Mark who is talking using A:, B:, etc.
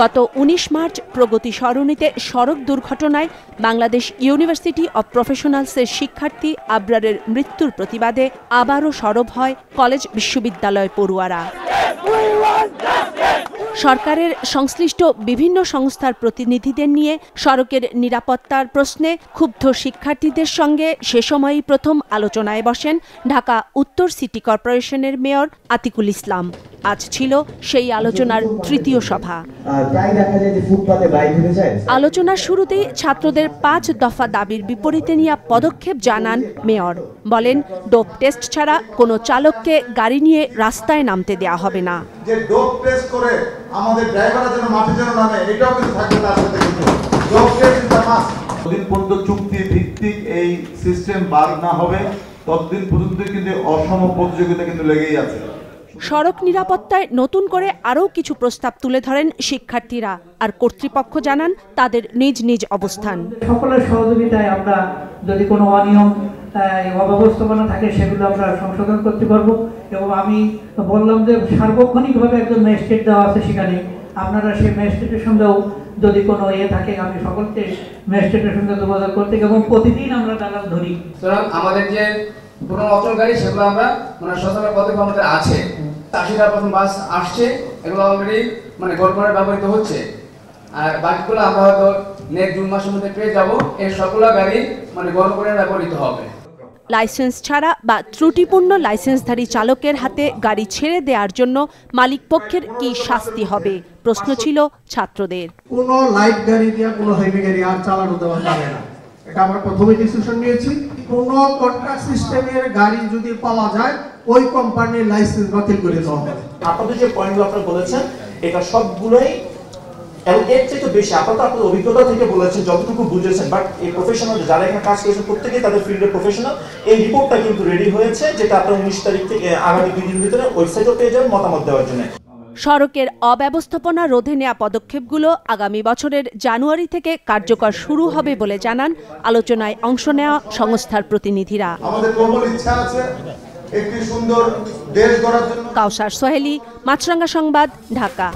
A: গত ১৯ মার্চ প্রগতি সরণিতে সড়ক দুর্ঘটনায় বাংলাদেশ ইউনিভার্সিটি অব প্রফেশনালসের শিক্ষার্থী আবরারের মৃত্যুর প্রতিবাদে আবারও সরব হয় কলেজ বিশ্ববিদ্যালয় পড়ুয়ারা। সরকারের সংশ্লিষ্ট বিভিন্ন সংস্থার প্রতিনিধিদের নিয়ে সড়কের নিরাপত্তার প্রশ্নে ক্ষুব্ধ শিক্ষার্থীদের সঙ্গে সে সময়ই প্রথম আলোচনায় বসেন ঢাকা উত্তর সিটি কর্পোরেশনের মেয়র আতিকুল ইসলাম। আজ ছিল সেই আলোচনার তৃতীয় সভা। আলোচনার শুরুতেই ছাত্রদের পাঁচ দফা দাবির বিপরীতে নিয়ে পদক্ষেপ জানান মেয়র। বলেন, ডোপ টেস্ট ছাড়া কোনো চালককে গাড়ি নিয়ে রাস্তায় নামতে দেয়া হবে না।
B: যে ডোপ টেস্ট করে আমাদের ড্রাইভাররা যেন মাঠে যেন নামে এটাও কিন্তু থাকবে তার সাথে কিন্তু।
C: যতদিন পর্যন্ত চুক্তি ভিত্তিক এই সিস্টেম বার না হবে ততদিন পর্যন্ত কিন্তু অসম প্রতিযোগিতা কিন্তু লেগেই আছে।
A: সড়ক নিরাপত্তায় নতুন করে আরও কিছু প্রস্তাব তুলে ধরেন শিক্ষার্থীরা আর কর্তৃপক্ষ জানান তাদের নিজ নিজ অবস্থান।
D: সকলের সহযোগিতায় আমরা যদি কোনো অনিয়ম অব্যবস্থাপনা থাকে সেগুলো আমরা সংশোধন করতে পারব। এবং আমি বললাম যে সার্বক্ষণিকভাবে একজন ম্যাজিস্ট্রেট দেওয়া আছে সেখানে। আপনারা সেই ম্যাজিস্ট্রেটের সঙ্গেও যদি কোনো ইয়ে থাকে, আমি সকলকে ম্যাজিস্ট্রেটের সঙ্গে যোগাযোগ করতে এবং প্রতিদিন আমরা তারা ধরি।
E: সুতরাং আমাদের যে পুরনো অচল গাড়ি, সেগুলো আমরা মানে সচল পদক্ষেপ আমাদের আছে। আশিটা প্রথম বাস আসছে, এগুলো অলরেডি মানে গড়পড়ে ব্যবহৃত হচ্ছে। আর বাকিগুলো আমরা হয়তো নেক্সট জুন মাসের মধ্যে পেয়ে যাব। এই সবগুলো গাড়ি মানে গরম ব্যবহৃত হবে।
A: লাইসেন্স ছাড়া বা ত্রুটিপূর্ণ লাইসেন্সধারী চালকের হাতে গাড়ি ছেড়ে দেওয়ার জন্য মালিকপক্ষের কি শাস্তি হবে? প্রশ্ন ছিল ছাত্রদের।
F: কোনো লাইট গাড়ি দিয়ে কোনো হেভি গাড়ি আর চালানো দেওয়া যাবে না। এটা আমরা প্রথমে ডিসিশন নিয়েছি। কোনো কন্ট্রাক্ট সিস্টেমের গাড়ি যদি পাওয়া যায় ওই কোম্পানির লাইসেন্স বাতিল করে দেওয়া হবে।
G: আপনাদের যে পয়েন্টগুলো আপনারা বলেছেন এটা সবগুলোই এবং এর বেশি আপনারা তো আপনাদের অভিজ্ঞতা থেকে বলেছেন যতটুকু বুঝেছেন বাট এই প্রফেশনাল যারা এখানে কাজ করেছেন প্রত্যেকেই তাদের ফিল্ডের প্রফেশনাল এই রিপোর্টটা কিন্তু রেডি হয়েছে যেটা আপনারা উনিশ তারিখ থেকে আগামী দুই দিন ভিতরে ওয়েবসাইটও পেয়ে যাবেন মতামত দেওয়ার জন্য।
A: সড়কের অব্যবস্থাপনা রোধে নেওয়া পদক্ষেপগুলো আগামী বছরের জানুয়ারি থেকে কার্যকর শুরু হবে বলে জানান আলোচনায় অংশ নেওয়া সংস্থার প্রতিনিধিরা।
B: আমাদের প্রবল ইচ্ছা আছে একটি সুন্দর দেশ গড়ার জন্য।
A: কাউসার সোহেলি মাছরাঙ্গা সংবাদ ঢাকা।